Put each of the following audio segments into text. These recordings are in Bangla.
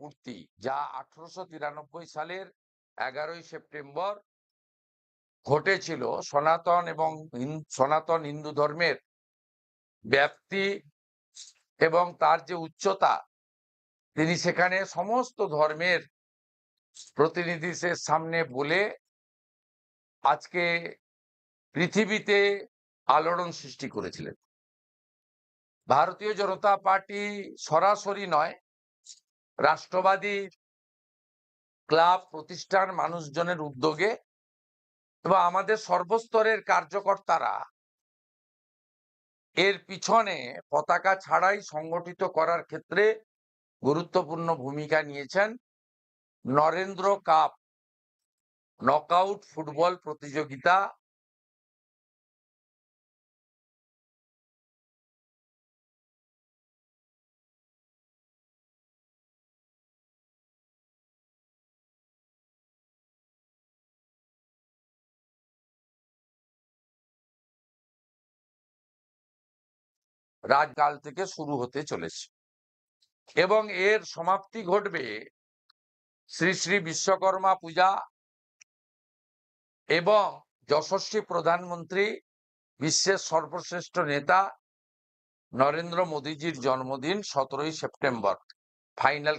পূর্তি যা আঠারোশো তিরানব্বই সালের এগারোই সেপ্টেম্বর ঘটেছিল, সনাতন এবং সনাতন হিন্দু ধর্মের ব্যাপ্তি এবং তার যে উচ্চতা, তিনি সেখানে সমস্ত ধর্মের প্রতিনিধিদের সামনে বলে আজকে পৃথিবীতে আলোড়ন সৃষ্টি করেছিলেন। ভারতীয় জনতা পার্টি সরাসরি নয় রাষ্ট্রবাদী ক্লাব প্রতিষ্ঠান মানুষজনের উদ্যোগে এবং আমাদের সর্বস্তরের কার্যকর্তারা এর পিছনে পতাকা ছাড়াই সংগঠিত করার ক্ষেত্রে গুরুত্বপূর্ণ ভূমিকা নিয়েছেন নরেন্দ্র কাপ। নকআউট ফুটবল প্রতিযোগিতা রাজকাল থেকে শুরু হতে চলেছে। এবং এর সমাপ্তি ঘটবে শ্রী শ্রী বিশ্বকর্মা পূজা এবং যশস্বী প্রধানমন্ত্রী, বিশ্বের সর্বশ্রেষ্ঠ নেতা নরেন্দ্র মোদীজির জন্মদিন সতেরোই সেপ্টেম্বর, ফাইনাল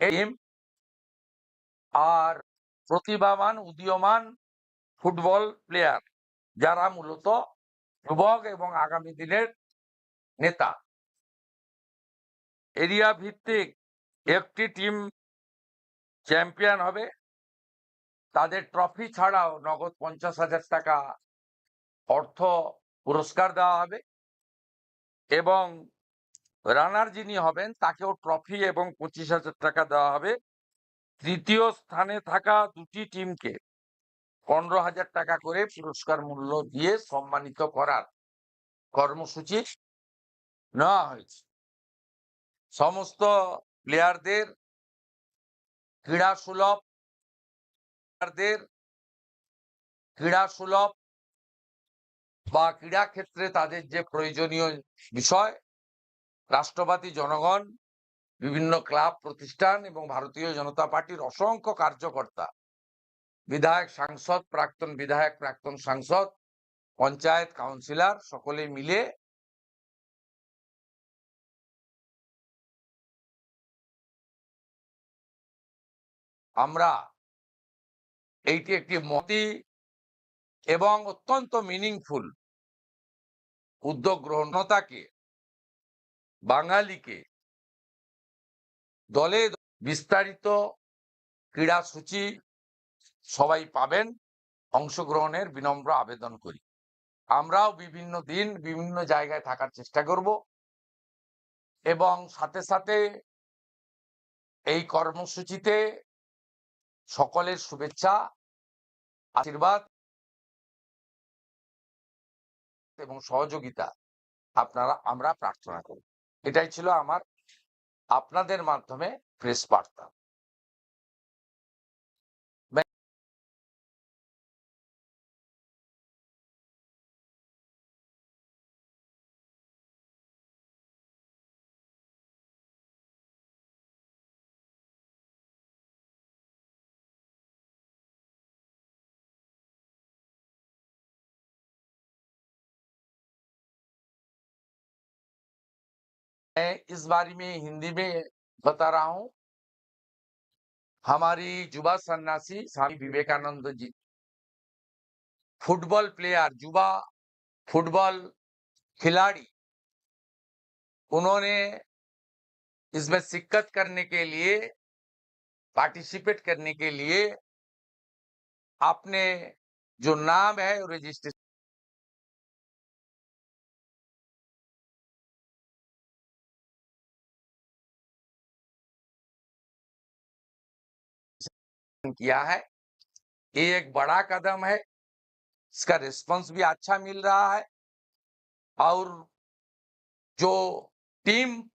টিম আর প্রতিভাবান, উদীয়মান ফুটবল প্লেয়ার যারা মূলত যুবক এবং আগামী দিনের নেতা। এরিয়া ভিত্তিক একটি টিম চ্যাম্পিয়ন হবে। তাদের ট্রফি ছাড়াও নগদ পঞ্চাশ হাজার টাকা অর্থ পুরস্কার দেওয়া হবে এবং রানার যিনি হবেন, তাকেও ট্রফি এবং পঁচিশ হাজার টাকা দেওয়া হবে। তৃতীয় স্থানে থাকা দুটি টিমকে পনেরো হাজার টাকা করে পুরস্কার মূল্য দিয়ে সম্মানিত করার কর্মসূচি নেওয়া হয়েছে। সমস্ত প্লেয়ারদের ক্রীড়া সুলভ প্লেয়ারদের ক্রীড়া সুলভ বা ক্রীড়া ক্ষেত্রে তাদের যে প্রয়োজনীয় বিষয় রাষ্ট্রবাদী জনগণ, বিভিন্ন ক্লাব, প্রতিষ্ঠান এবং ভারতীয় জনতা পার্টির অসংখ্য কার্যকর্তা, বিধায়ক, সাংসদ, প্রাক্তন বিধায়ক, প্রাক্তন সাংসদ, পঞ্চায়েত কাউন্সিলর সকলে মিলে আমরা এইটি একটি মতি এবং অত্যন্ত মিনিংফুল উদ্যোগ গ্রহণতাকে বাঙালিকে দলে বিস্তারিত ক্রীড়া সূচি সবাই পাবেন, অংশগ্রহণের বিনম্র আবেদন করি। আমরাও বিভিন্ন দিন বিভিন্ন জায়গায় থাকার চেষ্টা করব এবং সাথে সাথে এই কর্মসূচিতে সকলের শুভেচ্ছা, আশীর্বাদ এবং সহযোগিতা আপনারা, আমরা প্রার্থনা করি। এটাই ছিল আমার আপনাদের মাধ্যমে প্রেস বার্তা। मैं इस बारे में हिंदी में बता रहा हूँ। हमारी युवा सन्यासी स्वामी विवेकानंद जी। फुटबॉल प्लेयर युवा फुटबॉल खिलाड़ी। उन्होंने इसमें शिक्कत करने के लिए, पार्टिसिपेट करने के लिए अपने जो नाम है रजिस्ट्रेशन किया है। ये एक बड़ा कदम है। इसका रिस्पांस भी अच्छा मिल रहा है। और जो टीम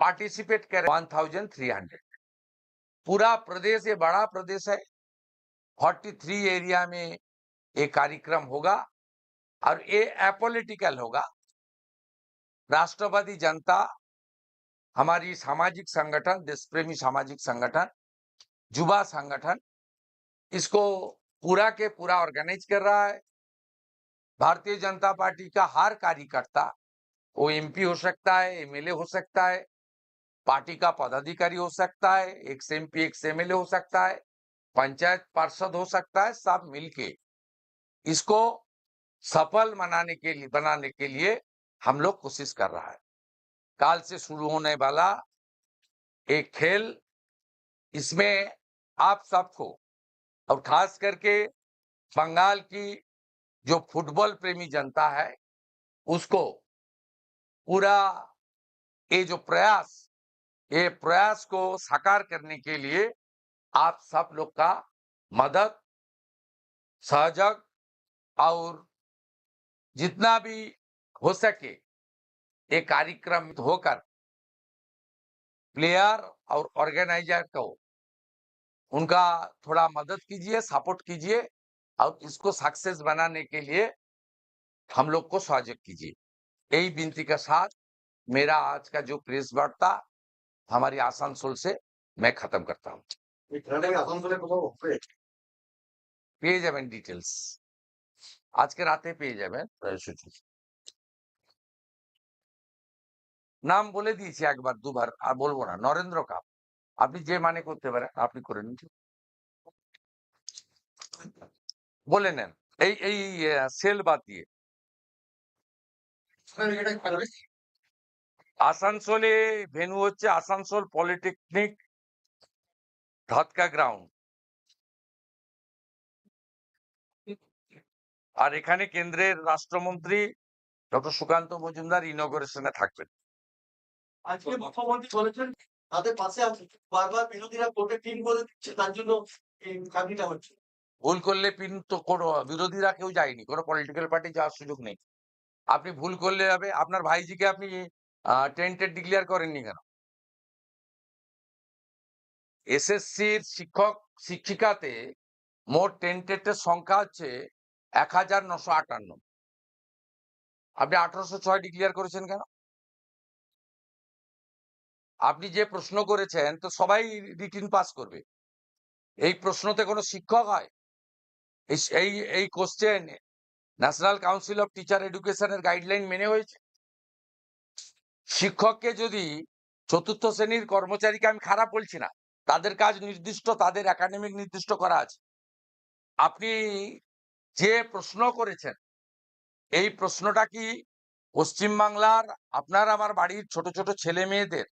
पार्टिसिपेट कर वन थाउज़ेंड थ्री हंड्रेड पूरा प्रदेश, ये बड़ा प्रदेश है। फोर्टी थ्री एरिया में ये कार्यक्रम होगा और ये अपोलिटिकल होगा। राष्ट्रवादी जनता, हमारी सामाजिक संगठन, देशप्रेमी सामाजिक संगठन, युवा संगठन, इसको पूरा के पूरा ऑर्गेनाइज कर रहा है। भारतीय जनता पार्टी का हर कार्यकर्ता, वो एमपी हो सकता है एमएलए हो सकता है पार्टी का पदाधिकारी हो सकता है, एक एमपी एक एमएलए हो सकता है, पंचायत पार्षद हो सकता है, सब मिलके। इसको सफल बनाने के लिए, बनाने के लिए हम लोग कोशिश कर रहा है। काल से शुरू होने वाला एक खेल, इसमें आप सबको और खास करके बंगाल की जो फुटबॉल प्रेमी जनता है, उसको पूरा ये जो प्रयास ये प्रयास को साकार करने के लिए आप सब लोग का मदद सहयोग और जितना भी हो सके ये कार्यक्रम होकर प्लेयर और ऑर्गेनाइजर को उनका थोड़ा मदद कीजिए, सपोर्ट कीजिए और इसको सक्सेस बनाने के लिए हम लोग को सहयोग कीजिए। यही विनती के साथ मेरा आज का जो प्रेस वार्ता हमारी आसनसोल से मैं खत्म करता हूँ এখানে আসানসোলে কোথাও হবে পেয়ে যাবেন ডিটেলস আজকে রাতে পেয়ে যাবেন সূচি নাম বলে দিয়েছি একবার দুবার আর বলবো না নরেন্দ্র কাপ আপনি যে মানে করতে পারেন আপনি করে নিন বলে নেন এই এই সেল বাদ দিয়ে এটা পারবে আসানসোলে ভেনু হচ্ছে আসানসোল পলিটেকনিক ধতকা গ্রাউন্ড আর এখানে কেন্দ্রের রাষ্ট্রমন্ত্রী ডক্টর সুকান্ত মজুমদার ইনগরেশনে থাকবেন। আজকে মুখ্যমন্ত্রী বলেছেন তাদের পাশে বারবার বিরোধীরা কোর্টে টিম করে দিচ্ছে তার জন্য এই হচ্ছে। ভুল করলে পিন তো কোনো বিরোধীরা কেউ যায়নি কোনো পলিটিক্যাল পার্টি যাওয়ার সুযোগ নেই। আপনি ভুল করলে হবে আপনার ভাইজিকে আপনি টেন্টেড ডিক্লেয়ার করেননি কেন? এসএসসির শিক্ষক, শিক্ষিকাতে মোট টেন্টেডের সংখ্যা হচ্ছে এক হাজার নশো আটান্ন। আপনি আঠারোশো ছয় ডিক্লেয়ার করেছেন কেন? আপনি যে প্রশ্ন করেছেন, তো সবাই রিটিন পাস করবে। এই প্রশ্নতে কোনো শিক্ষক হয়? এই এই question national council of teacher এডুকেশনের গাইডলাইন মেনে হয়েছে? শিক্ষককে যদি চতুর্থ শ্রেণির কর্মচারীকে আমি খারাপ বলছি না, তাদের কাজ নির্দিষ্ট, তাদের একাডেমিক নির্দিষ্ট করা আছে। আপনি যে প্রশ্ন করেছেন, এই প্রশ্নটা কি পশ্চিমবাংলার আপনার আমার বাড়ির ছোট ছোট ছেলে মেয়েদের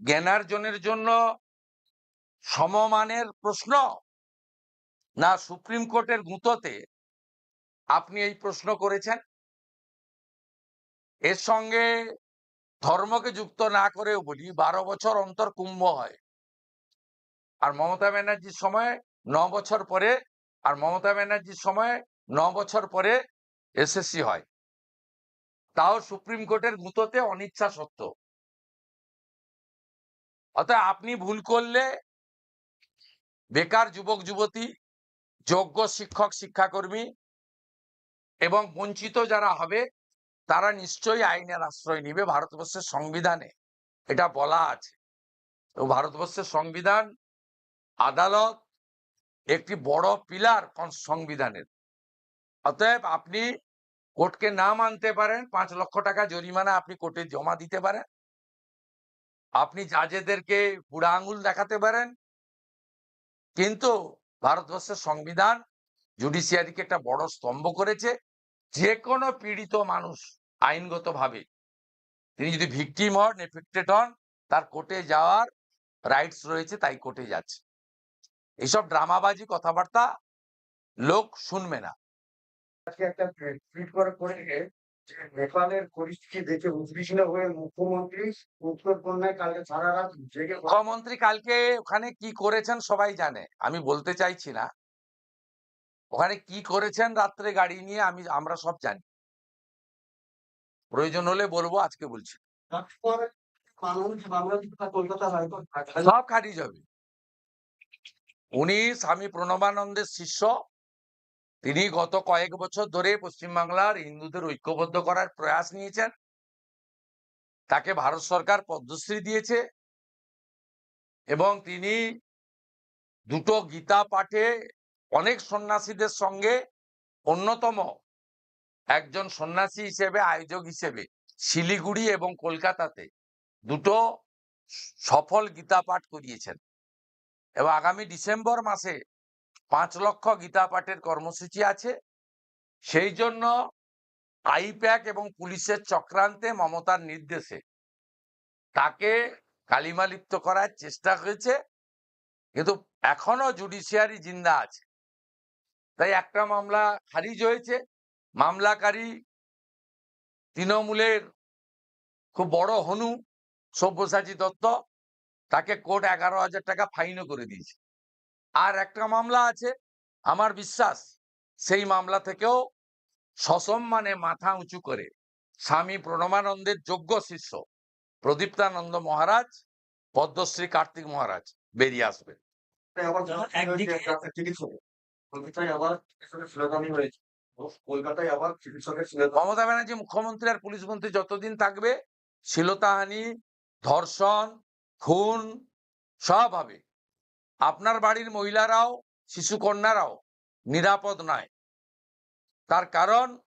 জ্ঞানার্জনের জন্য সমমানের প্রশ্ন না সুপ্রিম কোর্টের গুঁতোতে আপনি এই প্রশ্ন করেছেন? এর সঙ্গে ধর্মকে যুক্ত না করেও বলি, বারো বছর অন্তর কুম্ভ হয়। আর মমতা ব্যানার্জির সময় ন বছর পরে, আর মমতা ব্যানার্জির সময় ন বছর পরে এসএসসি হয়। তাও সুপ্রিম কোর্টের গুঁতোতে অনিচ্ছা সত্য অতএব আপনি ভুল করলে বেকার যুবক, যুবতী, যোগ্য শিক্ষক, শিক্ষাকর্মী এবং বঞ্চিত যারা হবে তারা নিশ্চয়ই আইনের আশ্রয় নিবে ভারতবর্ষের সংবিধানে। এটা বলা আছে। তো ভারতবর্ষের সংবিধান, আদালত একটি বড় পিলার সংবিধানের। অতএব আপনি কোর্টকে না মানতে পারেন, পাঁচ লক্ষ টাকা জরিমানা আপনি কোর্টে জমা দিতে পারেন। আপনি জাজেদেরকে বুড়া আঙুল দেখাতে পারেন। কিন্তু ভারতবর্ষের সংবিধান জুডিশিয়ারিকে একটা বড় স্তম্ভ করেছে। যে কোনো পীড়িত মানুষ আইনগতভাবে তিনি যদি ভিকটিম হন এফেক্টেড হন তার কোর্টে যাওয়ার রাইটস রয়েছে তাই কোর্টে যাচ্ছে। এইসব ড্রামাবাজি কথাবার্তা লোক শুনবে না। আজকে একটা টুইট করে যে নেপালের পরিস্থিতি দেখে উদ্বিগ্ন হয়ে মুখ্যমন্ত্রী উত্তর কন্যায় কালকে সারা রাত জেগে মুখ্যমন্ত্রী কালকে ওখানে কি করেছেন সবাই জানে আমি বলতে চাইছি না। ওখানে কি করেছেন রাত্রে গাড়ি নিয়ে আমি, আমরা সব জানি। প্রয়োজন হলে বলব, আজকে বলছি। সব খারিজ হবে উনি স্বামী প্রণবানন্দের শিষ্য। তিনি গত কয়েক বছর ধরে পশ্চিমবাংলার হিন্দুদের ঐক্যবদ্ধ করার প্রয়াস নিয়েছেন। তাকে ভারত সরকার পদ্মশ্রী দিয়েছে। এবং তিনি দুটো গীতা পাঠে অনেক সন্ন্যাসীদের সঙ্গে অন্যতম একজন সন্ন্যাসী হিসেবে, আয়োজক হিসেবে শিলিগুড়ি এবং কলকাতাতে দুটো সফল গীতা পাঠ করিয়েছেন। এবং আগামী ডিসেম্বর মাসে পাঁচ লক্ষ গীতা পাঠের কর্মসূচি আছে। সেই জন্য আইপ্যাক এবং পুলিশের চক্রান্তে মমতার নির্দেশে তাকে কালিমালিপ্ত করার চেষ্টা হয়েছে। কিন্তু এখনও জুডিশিয়ারি জিন্দা আছে। তাই একটা মামলা খারিজ হয়েছে। মামলাকারী তৃণমূলের খুব বড় হনু সব্যসাচী দত্ত তাকে কোর্ট এগারো হাজার টাকা ফাইনও করে দিয়েছে। আর একটা মামলা আছে আমার বিশ্বাস সেই মামলা থেকেও সসম্মানে মাথা উঁচু করে স্বামী প্রণমানন্দের যোগ্য শিষ্য প্রদীপ্তানন্দ মহারাজ পদ্মশ্রী কার্তিক মহারাজ বেরিয়ে আসবে কলকাতায় আবার হয়েছে। মমতা ব্যানার্জি মুখ্যমন্ত্রী আর পুলিশ মন্ত্রী যতদিন থাকবে, শ্লীলতাহানি, ধর্ষণ, খুন, সব হবে। আপনার বাড়ির মহিলারাও শিশু কন্যারাও নিরাপদ নয়। তার কারণ,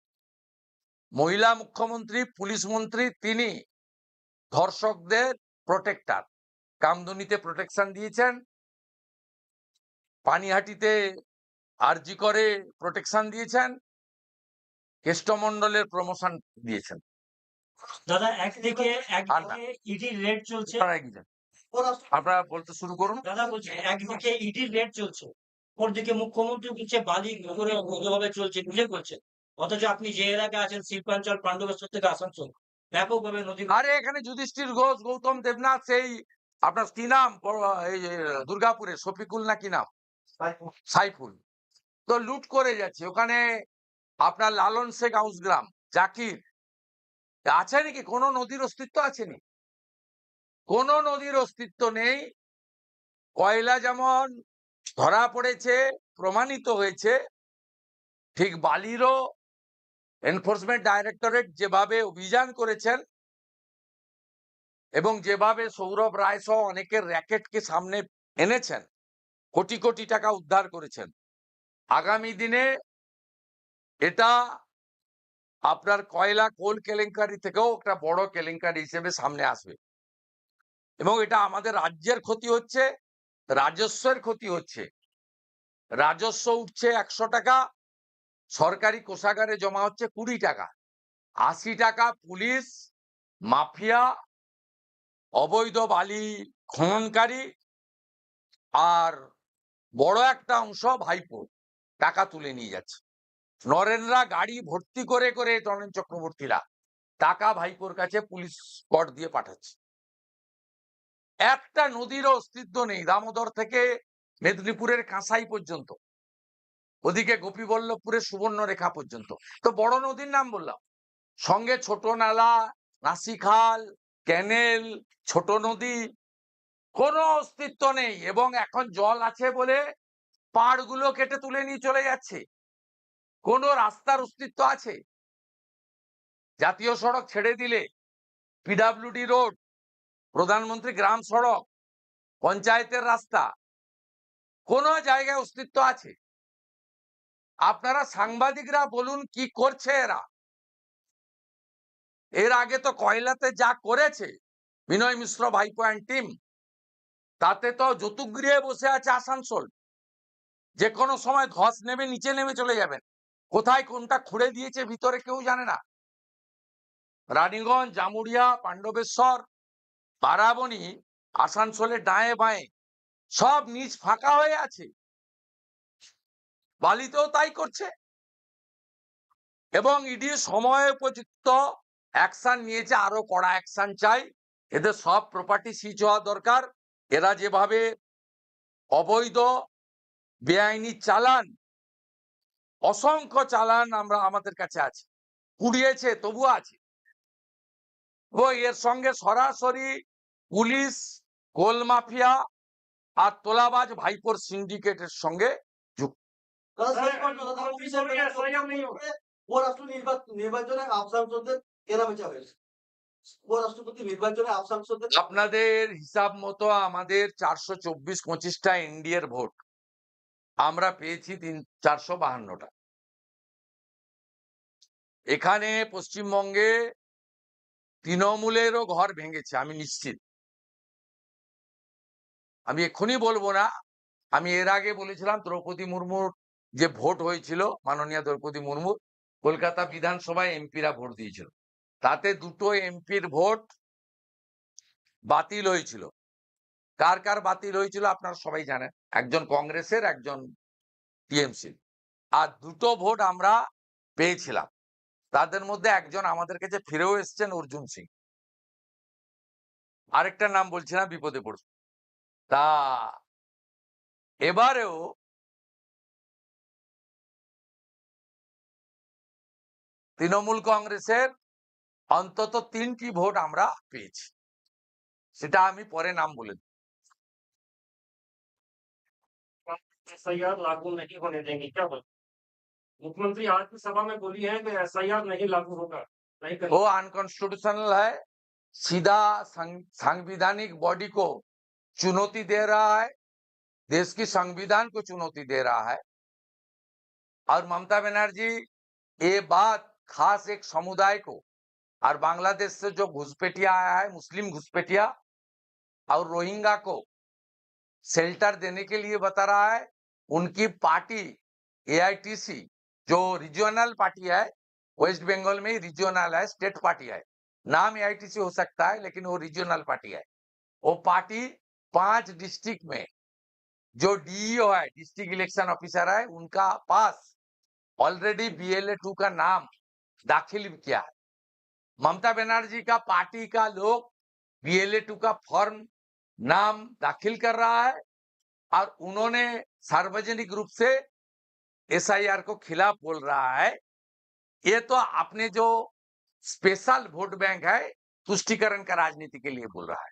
মহিলা মুখ্যমন্ত্রী, পুলিশ মন্ত্রী, তিনি ধর্ষকদের প্রোটেক্টার। কামদুনিতে প্রোটেকশন দিয়েছেন। পানিহাটিতে আরজি করে প্রোটেকশন দিয়েছেন। কেষ্টমন্ডলের প্রমোশন দিয়েছেন। দাদা একদিকে রেড চলছে। আপনারা বলতে শুরু করুন। দাদা বলছে একদিকে ইডির রেড চলছে। অপরদিকে মুখ্যমন্ত্রী বলছে বালি করে অবৈধভাবে চলছে বুঝে করছে। অথচ আপনি যে এলাকায় আছেন শিল্পাঞ্চল পাণ্ডবেশ্বর থেকে আসানসোল ব্যাপকভাবে নদী আরে এখানে যুধিষ্ঠির ঘোষ গৌতম দেবনাথ সেই আপনার কি নাম? এই দুর্গাপুরে শফিকুল না কি নাম? সাইফুল। তো লুট করে যাচ্ছে। ওখানে আপনার লালন শেখ হাউসগ্রাম জাকির। আছে নাকি? কোনো নদীর অস্তিত্ব আছে নি? কোনো নদীর অস্তিত্ব নেই। কয়লা যেমন ধরা পড়েছে, প্রমাণিত হয়েছে, ঠিক বালিরও এনফোর্সমেন্ট ডাইরেক্টরেট যেভাবে অভিযান করেছেন এবং যেভাবে সৌরভ রায় সহ অনেকের র্যাকেটকে সামনে এনেছেন, কোটি কোটি টাকা উদ্ধার করেছেন। আগামী দিনে এটা আপনার কয়লা কোল কেলেঙ্কারি থেকেও একটা বড় কেলেঙ্কারি হিসেবে সামনে আসবে। এবং এটা আমাদের রাজ্যের ক্ষতি হচ্ছে, রাজস্বের ক্ষতি হচ্ছে। রাজস্ব উঠছে একশো টাকা, সরকারি কোষাগারে জমা হচ্ছে কুড়ি টাকা। আশি টাকা পুলিশ, মাফিয়া, অবৈধ বালি খননকারী আর বড় একটা অংশ ভাইপো। টাকা তুলে নিয়ে যাচ্ছে। নরেনরা গাড়ি ভর্তি করে করে নরেন চক্রবর্তীরা টাকা ভাইপোর কাছে পুলিশ স্কট দিয়ে পাঠাচ্ছে। একটা নদীরও অস্তিত্ব নেই দামোদর থেকে মেদিনীপুরের কাঁসাই পর্যন্ত, ওদিকে গোপীবল্লভপুরের সুবর্ণরেখা পর্যন্ত। তো বড় নদীর নাম বললাম। সঙ্গে ছোট নালা নাসিখাল ক্যানেল, ছোট নদী, কোনো অস্তিত্ব নেই এবং এখন জল আছে বলে পাড়গুলো কেটে তুলে নিয়ে চলে যাচ্ছে। কোন রাস্তার অস্তিত্ব আছে? জাতীয় সড়ক ছেড়ে দিলে পিডাব্লিউডি রোড প্রধানমন্ত্রী গ্রাম সড়ক, পঞ্চায়েতের রাস্তা, কোন জায়গায় অস্তিত্ব আছে? আপনারা সাংবাদিকরা বলুন কি করছে এরা? এর আগে তো কয়লাতে যা করেছে বিনয় মিশ্র ভাইপো অ্যান্ড টিম, তাতে তো যতুগৃহে বসে আছে আসানসোল। যে কোনো সময় ধস নেমে নিচে নেমে চলে যাবেন। কোথায় কোনটা খুঁড়ে দিয়েছে ভিতরে কেউ জানে না। রানীগঞ্জ জামুরিয়া পাণ্ডবেশ্বর, বারাবণী আসানসোলের ডায়ে বাঁয়ে, সব নিচ ফাঁকা হয়ে আছে। বালিতেও তাই করছে। এবং ইডি সময় উপযুক্ত অ্যাকশন নিয়েছে আরও কড়া অ্যাকশন চাই। এদের সব প্রপার্টি সিজ হওয়া দরকার। এরা যেভাবে অবৈধ বেআইনি চালান। অসংখ্য চালান আমরা আমাদের কাছে আছে। কুড়িয়েছে তবু আছে। ও এর সঙ্গে সরাসরি পুলিশ গোল মাফিয়া আর তোলাবাজ ভাইপোর সিন্ডিকেটের সঙ্গে আপনাদের হিসাব মতো আমাদের চারশো চব্বিশ পঁচিশটা এনডিএর ভোট। আমরা পেয়েছি তিন, চারশো বাহান্নটা। এখানে পশ্চিমবঙ্গে তৃণমূলেরও ঘর ভেঙেছে, আমি নিশ্চিত। আমি এক্ষুনি বলব না, আমি এর আগে বলেছিলাম দ্রৌপদী মুর্মুর যে ভোট হয়েছিল, মাননীয় দ্রৌপদী মুর্মু কলকাতা বিধানসভায় এমপিরা ভোট দিয়েছিল। তাতে দুটো এমপির ভোট বাতিল হয়েছিল। কার কার বাতিল হয়েছিল আপনারা সবাই জানেন। একজন কংগ্রেসের, একজন টিএমসি আর দুটো ভোট আমরা পেয়েছিলাম। তাদের মধ্যে একজন আমাদের কাছে ফিরেও এসছেন অর্জুন সিং। আরেকটা নাম বলছি না, বিপদে পড়ছে তা এবারেও তৃণমূল কংগ্রেসের অন্তত তিনটি ভোট আমরা পেয়েছি। সেটা আমি পরে নাম বলে एसआईआर लागू नहीं होने देंगे। क्या बोल? मुख्यमंत्री, आज की सभा में बोली है कि एसआईआर नहीं लागू होगा। नहीं वो अनकॉन्स्टिट्यूशनल है। सीधा संवैधानिक बॉडी को चुनौती दे रहा है। देश की संविधान को चुनौती दे रहा है। और ममता बनर्जी, ये बात खास एक समुदाय को और बांग्लादेश से जो घुसपैठिया आया है, मुस्लिम घुसपैठिया और रोहिंगा को शेल्टर देने के लिए बता रहा है। उनकी पार्टी एआईटीसी जो रीजनल पार्टी है वेस्ट बंगाल में रीजनल है स्टेट पार्टी है। नाम एआईटीसी हो सकता है, लेकिन वो रीजनल पार्टी है। वो पार्टी पाँच डिस्ट्रिक्ट में, जो डीईओ है डिस्ट्रिक्ट इलेक्शन ऑफिसर है, उनका पास ऑलरेडी बीएलए टू का नाम दाखिल किया है। ममता बनर्जी का पार्टी का लोग बीएलए टू का फॉर्म नाम दाखिल कर रहा है और उन्होंने सार्वजनिक रूप से एसआईआर को खिलाफ बोल रहा है। ये तो अपने जो स्पेशल वोट बैंक है तुष्टिकरण का राजनीति के लिए बोल रहा है।